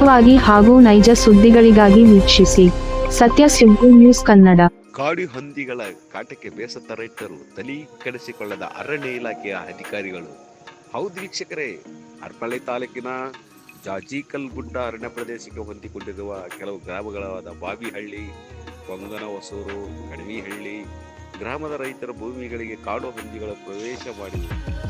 ನಿರಂತರವಾಗಿ ಹಾಗೂ ನೈಜ ಸುದ್ದಿಗಳಿಗಾಗಿ ವೀಕ್ಷಿಸಿ. ಸತ್ಯ ಸುದ್ದಿ ನ್ಯೂಸ್ ಕನ್ನಡ. ಕಾಡು ಹಂದಿಗಳ ಕಾಟಕ್ಕೆ ಬೇಸತ್ತ ರೈತರು ತಲಿ ಕೆಡಿಸಿಕೊಳ್ಳದ ಅರಣ್ಯ ಇಲಾಖೆಯ ಅಧಿಕಾರಿಗಳು. ಹೌದು ವೀಕ್ಷಕರೇ, ಅರ್ಪಳ್ಳಿ ತಾಲೂಕಿನ ಜಾಜಿಕಲ್ ಗುಡ್ಡ ಅರಣ್ಯ ಪ್ರದೇಶಕ್ಕೆ ಹೊಂದಿಕೊಂಡಿರುವ ಕೆಲವು ಗ್ರಾಮಗಳಾದ ಬಾವಿಹಳ್ಳಿ ಕೊಂಗನ ಹೊಸೂರು ಕಣಿವಿಹಳ್ಳಿ ಗ್ರಾಮದ ರೈತರ ಭೂಮಿಗಳಿಗೆ ಕಾಡು ಹಂದಿಗಳ ಪ್ರವೇಶ ಮಾಡಿ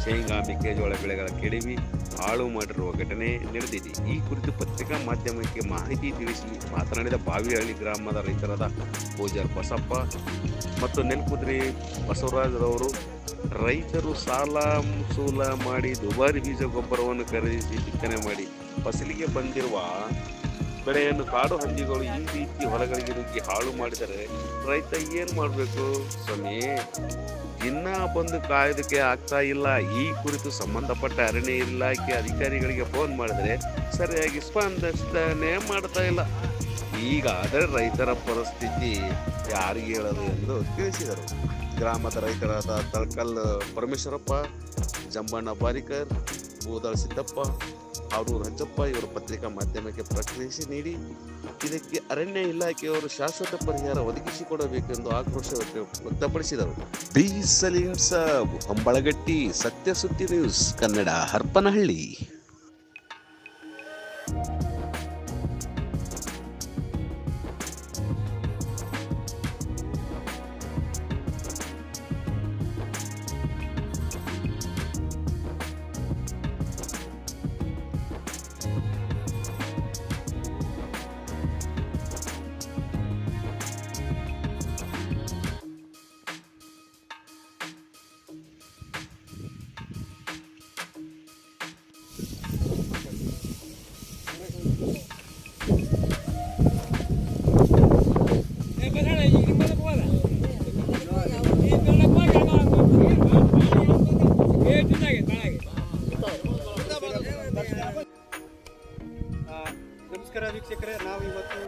ಶೇಂಗಾ, ಮೆಕ್ಕೆಜೋಳ ಬೆಳೆಗಳ ಕೆಡವಿ, ಹಾಳು ಮಾಡಿರುವ ಘಟನೆ ನಡೆದಿದೆ. ಈ ಕುರಿತು ಪತ್ರಿಕಾ ಮಾಧ್ಯಮಕ್ಕೆ ಮಾಹಿತಿ ತಿಳಿಸಿ ಮಾತನಾಡಿದ ಬಾವಿಹಳ್ಳಿ ಗ್ರಾಮದ ರೈತರಾದ ಪೂಜಾರ್ ಬಸಪ್ಪ ಮತ್ತು ನೆಲ್ಕುದ್ರಿ ಬಸವರಾಜರವರು ರೈತರು ಸಾಲ ಸೂಲ ಮಾಡಿ ದುಬಾರಿ ಬೀಜ ಗೊಬ್ಬರವನ್ನು ಖರೀದಿಸಿ ಬಿತ್ತನೆ ಮಾಡಿ, ಫಸಲಿಗೆ ಬಂದಿರುವ ಬೆಳೆಯನ್ನು ಕಾಡು ಹಂದಿಗಳು ಈ ರೀತಿ ಹೊಲಗಳಿಗೆ ನುಗ್ಗಿ ಹಾಳು ಮಾಡಿದರೆ ರೈತ ಏನು ಮಾಡಬೇಕು? ಸ್ವಾಮಿ ದಿನ ಬಂದು ಕಾಯೋದಕ್ಕೆ ಆಗ್ತಾ ಇಲ್ಲ. ಈ ಕುರಿತು ಸಂಬಂಧಪಟ್ಟ ಅರಣ್ಯ ಇಲಾಖೆ ಅಧಿಕಾರಿಗಳಿಗೆ ಫೋನ್ ಮಾಡಿದ್ರೆ ಸರಿಯಾಗಿ ಸ್ಪಂದನೆ ಮಾಡ್ತಾ ಇಲ್ಲ. ಈಗ ಅದರ ರೈತರ ಪರಿಸ್ಥಿತಿ ಯಾರಿಗೆ ಹೇಳೋದು ಎಂದು ತಿಳಿಸಿದರು. ಗ್ರಾಮದ ರೈತರಾದ ತಳ್ಕಲ್ ಪರಮೇಶ್ವರಪ್ಪ, ಜಂಬಣ್ಣ ಬಾರಿಕರ್ ಬೂದಳ ಸಿದ್ದಪ್ಪ ಆರೂರು ರಂಜಪ್ಪ ಇವರು ಪತ್ರಿಕಾ ಮಾಧ್ಯಮಕ್ಕೆ ಪ್ರತಿಕ್ರಿಯಿಸಿ ನೀಡಿ, ಇದಕ್ಕೆ ಅರಣ್ಯ ಇಲಾಖೆಯವರು ಶಾಶ್ವತ ಪರಿಹಾರ ಒದಗಿಸಿಕೊಡಬೇಕೆಂದು ಆಕ್ರೋಶ ವ್ಯಕ್ತ- ವ್ಯಕ್ತಪಡಿಸಿದರು. ಬಿ ಸಲೀಂ ಸಾಬ್ ಹಂಬಳಗಟ್ಟಿ ಸತ್ಯ ಸುದ್ದಿ ನ್ಯೂಸ್, ಕನ್ನಡ, ಹರ್ಪನಹಳ್ಳಿ. ನಮಸ್ಕಾರ ವೀಕ್ಷಕರೇ, ನಾವು ಇವತ್ತು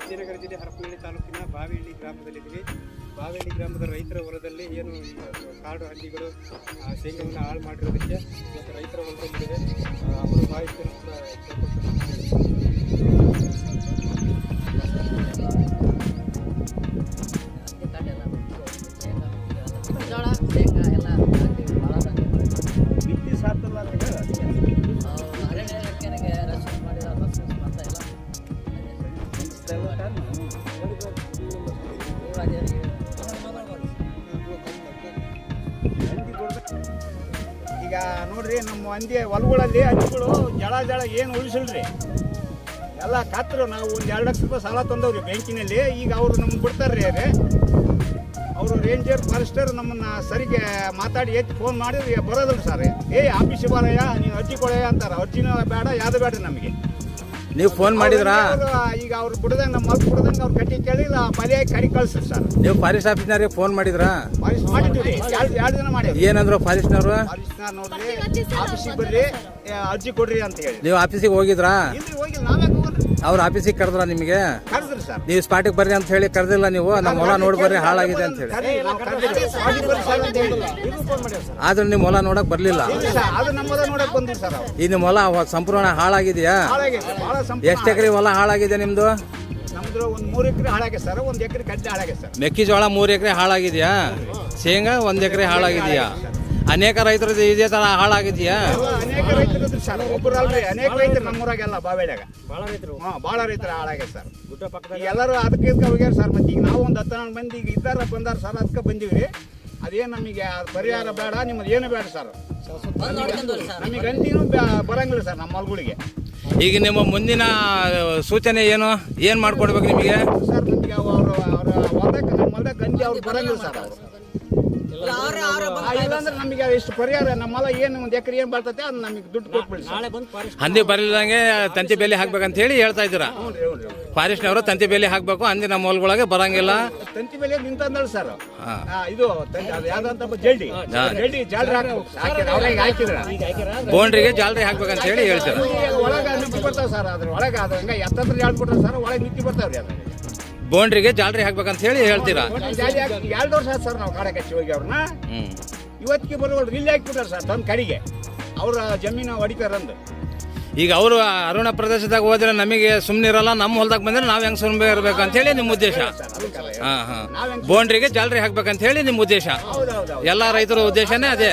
ವಿಜಯನಗರ ಜಿಲ್ಲೆ ಹರಪನಹಳ್ಳಿ ತಾಲೂಕಿನ ಬಾವಿಹಳ್ಳಿ ಗ್ರಾಮದಲ್ಲಿದ್ದೀವಿ. ಬಾವಿಹಳ್ಳಿ ಗ್ರಾಮದ ರೈತರ ಹೊಲದಲ್ಲಿ ಏನು ಕಾಡು ಹಳ್ಳಿಗಳು ಶೇಂಗಾವನ್ನು ಹಾಳು ಮಾಡಿರೋದಕ್ಕೆ ಇವತ್ತು ರೈತರ ಹೊಲದಲ್ಲಿದೆ ಅವರು ಕೂಡ ಕೇಳ್ಕೊಳ್ತಾರೆ. ಈಗ ನೋಡ್ರಿ ನಮ್ಮ ಹಂದಿ ಹೊಲಗಳಲ್ಲಿ ಹಂದಿಗಳು ಜಳ ಜಳ ಏನು ಉಳಿಸಿಲ್ರಿ. ಎಲ್ಲ ಕತ್ತರು ನಾವು ಒಂದು ಎರಡು ಲಕ್ಷ ರೂಪಾಯಿ ಸಾಲ ತಂದವ್ರಿ ಬ್ಯಾಂಕಿನಲ್ಲಿ. ಈಗ ಅವರು ನಮ್ಗೆ ಬಿಡ್ತಾರ್ರಿ ಅದೇ ಅವರು ರೇಂಜರ್ ಫಾರೆಸ್ಟರ್ ನಮ್ಮನ್ನ ಸರಿಗೆ ಮಾತಾಡಿ ಎತ್ತಿ ಫೋನ್ ಮಾಡಿದ್ರೆ ಬರೋದಿಲ್ಲ ಸರ್ ಏ ಆಫೀಸ್ ಬರಯ್ಯ, ನೀನು ಅರ್ಜಿ ಕೊಡಯ್ಯ ಅಂತಾರೆ. ಅರ್ಜಿನೂ ಬೇಡ, ಯಾವುದು ಬೇಡ ನಮಗೆ? ನೀವು ಫೋನ್ ಮಾಡಿದ್ರಾ? ಈಗ ಅವ್ರು ಬಿಡದಂಗ ನಮ್ಮ ಮಗ ಬಿಡದಂಗ ಅವ್ರು ಕಟ್ಟಿ ಕೇಳಿಲ್ಲ ಮನೆಯಾಗಿ ಕರಿ ಕಳ್ಸ್ರಿ ಸರ್. ನೀವು ಫಾರೆಸ್ಟ್ ಆಫೀಸ್ನವ್ರಿಗೆ ಫೋನ್ ಮಾಡಿದ್ರಾ? ಫಾರೆಸ್ಟ್ ಮಾಡಿದ್ವಿ ಎರಡು ಎರಡು ದಿನ ಮಾಡಿದ್ರು ಏನಂದ್ರು ಫಾರೆಸ್ಟ್ನವರು ಫಾರೆಸ್ಟ್ನವ್ರು ನೋಡ್ರಿ ಆಫೀಸಿಗೆ ಬರ್ರಿ ಅರ್ಜಿ ಕೊಡ್ರಿ ಅಂತ ಹೇಳಿ. ನೀವು ಆಫೀಸಿಗೆ ಹೋಗಿದ್ರಾ? ಇಲ್ಲಿ ಹೋಗಿಲ್ಲ. ನಾವೇ ಅವ್ರ ಆಫೀಸಿಗೆ ಕರೆದ್ರ ನಿಮಗೆ? ಕರೆದ್ರಿ ಸರ್. ನೀವು ಸ್ಪಾಟಿಗೆ ಬರ್ರಿ ಅಂತ ಹೇಳಿ ಕರೆದಿಲ್ಲ ನೀವು? ನಮ್ಮ ಹೊಲ ನೋಡಿ ಬರ್ರಿ ಹಾಳಾಗಿದೆ ಅಂತ ಹೇಳಿ. ಕರೀರಿ, ನಾವು ಕರೆದ್ರಿ. ಸ್ಪಾಟಿಗೆ ಬರ್ರಿ ಸರ್ ಅಂತ ಹೇಳಿಲ್ಲ. ಇದು ಫೋನ್ ಮಾಡ್ಯಾರ ಸರ್. ಆದ್ರೆ ನಿಮ್ಮ ಹೊಲ ನೋಡಕ್ ಬರ್ಲಿಲ್ಲ? ಸರ್, ಅದು ನಮ್ಮ ಹೊಲ ನೋಡಕ್ ಬಂದ್ರಿ ಸರ್ ಅವ್ರು. ಈ ನಿಮ್ಮ ಹೊಲ ಸಂಪೂರ್ಣ ಹಾಳಾಗಿದೆಯಾ? ಸಂಪೂರ್ಣ ಎಷ್ಟು ಎಕರೆ ಹೊಲ ಹಾಳಾಗಿದೆ ನಿಮ್ದು? ನಮ್ದು ಒಂದ್ ಮೂರ್ ಎಕರೆ ಹಾಳಾಗೈತೆ ಸರ್ ಒಂದ್ ಎಕರೆ ಕಡ್ಲೆ ಹಾಳಾಗೈತೆ ಸರ್. ಮೆಕ್ಕೆಜೋಳ ಮೂರು ಎಕರೆ ಹಾಳಾಗಿದೆಯಾ? ಶೇಂಗಾ ಒಂದ್ ಎಕರೆ ಹಾಳಾಗಿದೆಯಾ? ಅನೇಕ ರೈತರು ಇದೇ ತರ ಹಾಳಾಗಿದೆಯಾ? ಅನೇಕ ರೈತರು ಇದ್ರಿ ಸರ್ ಒಬ್ಬರು ಅಲ್ರಿ ಅನೇಕ ರೈತರು ನಮ್ಮೂರಾಗೆಲ್ಲ ಬಾವೇಡ್ಯಾಗ ಭಾಳ ರೈತರು. ಹಾ ಭಾಳ ರೈತರು ಹಾಳಾಗೈತೆ ಸರ್. ಗುಡ್ಡ ಪಕ್ಕದಾಗ ಎಲ್ಲರೂ ಅದಕ್ಕೆ ಇದಕ್ಕೆ ಹೋಗ್ಯಾರ ಸರ್ ಮತ್ತೆ ಈಗ ನಾವು ಒಂದು ಹತ್ತು ಹನ್ನೊಂದು ಮಂದಿ ಈಗ ಇದ್ದಾರ ಬಂದಾರ ಸರ್ ಅದಕ್ಕೆ ಬಂದೀವಿ. ಅದೇನು ನಮಗೆ ಪರಿಹಾರ ಬೇಡ ನಿಮ್ಮದು ಏನು ಬೇಡ ಸರ್. ನಮಗೆ ಅಂತಿನೂ ಬರಂಗಿಲ್ಲ ಸರ್ ನಮ್ಮ ಹೊಲ್ಗಳಿಗೆ ಈಗ ನಿಮ್ಮ ಮುಂದಿನ ಸೂಚನೆ ಏನು? ಏನ್ ಮಾಡ್ಕೊಡ್ಬೇಕು ನಿಮಗೆ? ಸರ್ ನಮಗೆ ಅವರು ಅವರ ಹೊಲಕ್ಕೆ ನಮ್ಮ ಹೊಲ್ದಾಗ ಗಂಜಿ ಅವ್ರು ಬರಂಗಿಲ್ಲ ಸರ್ ಅವರು ಇಲ್ಲಾಂದ್ರೆ ನಮಗೆ ಇಷ್ಟು ಪರಿಹಾರ ನಮ್ಮ ಹೊಲ ಏನು ಒಂದು ಎಕರೆ ಏನು ಬರ್ತೈತೆ ಅದು ನಮಗೆ ದುಡ್ಡು ಕೊಟ್ಬಿಡಿ ನಾಳೆ ಬಂದು ಫಾರೆಸ್ಟ್ ಹಂದಿ ಬರಲಿಲ್ಲಂಗೆ ತಂತಿ ಬೇಲಿ ಹಾಕ್ಬೇಕಂತ ಹೇಳಿ ಹೇಳ್ತಾ ಇದ್ದೀರಾ? ಫಾರೆಸ್ಟ್ ಅವರು ಫಾರೆಸ್ಟ್ನವರು ತಂತಿ ಬೇಲಿ ಹಾಕ್ಬೇಕು ಹಂದಿ ನಮ್ಮ ಹೊಲಗೊಳಗೆ ಬರಂಗಿಲ್ಲ. ತಂತಿ ಮೇಲೆ ನಿಂತಂದಳು ಸರ್. ಆ, ಇದು ತಂತಿ ಅದು ಯಾವ್ದಂತ ಜಲ್ಡಿ. ಜಲ್ಡಿ. ಜಾಲ್ರಿ ಹಾಕ್ಬೇಕು. ಹಾಕಿದ್ರೆ ಅವ್ರಿಗೆ ಹಾಕಿದ್ರ. ಬೌಂಡ್ರಿಗೆ ಜಾಲರಿ ಹಾಕ್ಬೇಕಂತ ಹೇಳಿ ಹೇಳ್ತೀರಾ. ಒಳಗೆ ನಿಂತಿ ಬರ್ತಾವ ಸರ್ ಅದ್ರ ಒಳಗೆ ಅದು ಹಂಗ ಎತ್ತತ್ರ ಜಾಡ್ ಕೊಟ್ರೆ ಸರ್ ಒಳಗೆ ನಿಂತಿ ಬರ್ತಾವ್ರಿ ಅದ್ರ ಬೌಂಡ್ರಿಗೆ ಜಾಲರಿ ಹಾಕ್ಬೇಕಂತ ಹೇಳಿ ಹೇಳ್ತೀರಾ? ಜಾಲಿ ಹಾಕಿ ಎರಡು ವರ್ಷ ಆಯ್ತು ಸರ್ ನಾವು ಕಾಡಕ್ಕೆ ಹಚ್ಚಿ ಹೋಗಿ ಅವ್ರನ್ನ. ಹ್ಮ್. ಇವತ್ತಿಗೆ ಬರುವಲ್ರಿ ಇಲ್ಲಿ ಹಾಕ್ಬಿಟ್ಟಾರೆ ಸರ್ ತಮ್ಮ ಕಡೆಗೆ. ಅವ್ರ ಜಮೀನು ಹೊಡಿತಾರಂದು ಈಗ ಅವರು ಅರುಣ ಪ್ರದೇಶದಾಗ ಹೋದ್ರೆ ನಮಗೆ ಸುಮ್ಮನೆ ಇರಲ್ಲ ನಮ್ಮ ಹೊಲ್ದಾಗ ಬಂದ್ರೆ ನಾವು ಹೆಂಗೆ ಸುಮ್ಮನೆ ಇರಬೇಕು ಅಂತ ಹೇಳಿ ನಿಮ್ಮ ಉದ್ದೇಶ ಹಾಂ ಹಾಂ. ಬೌಂಡ್ರಿಗೆ ಜಾಲರಿ ಹಾಕ್ಬೇಕಂತ ಹೇಳಿ ನಿಮ್ಮ ಉದ್ದೇಶ. ಎಲ್ಲಾ ರೈತರ ಉದ್ದೇಶನೇ ಅದೇ.